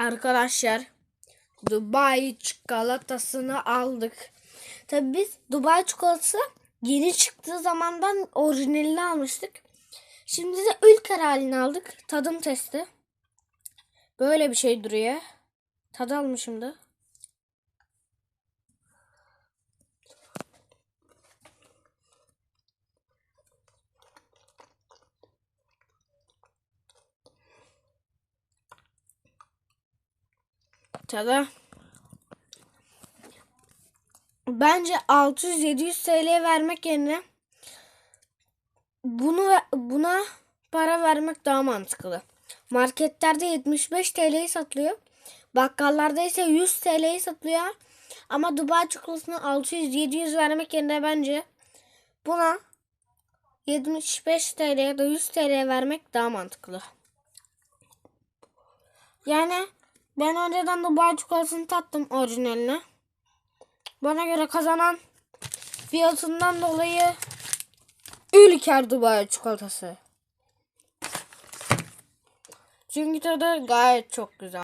Arkadaşlar Dubai çikolatasını aldık. Tabi biz Dubai çikolatası yeni çıktığı zamandan orijinalini almıştık. Şimdi de ülker halini aldık. Tadım testi. Böyle bir şey duruyor. Tadı almışım da. Tadı. Bence 600-700 TL vermek yerine bunu buna para vermek daha mantıklı. Marketlerde 75 TL'yi satılıyor. Bakkallarda ise 100 TL'yi satılıyor. Ama Dubai çikolatasına 600-700 vermek yerine bence buna 75 TL ya da 100 TL vermek daha mantıklı. Yani ben önceden Dubai çikolatasını tattım orijinalini. Bana göre kazanan fiyatından dolayı Ülker Dubai çikolatası. Çünkü tadı gayet çok güzel.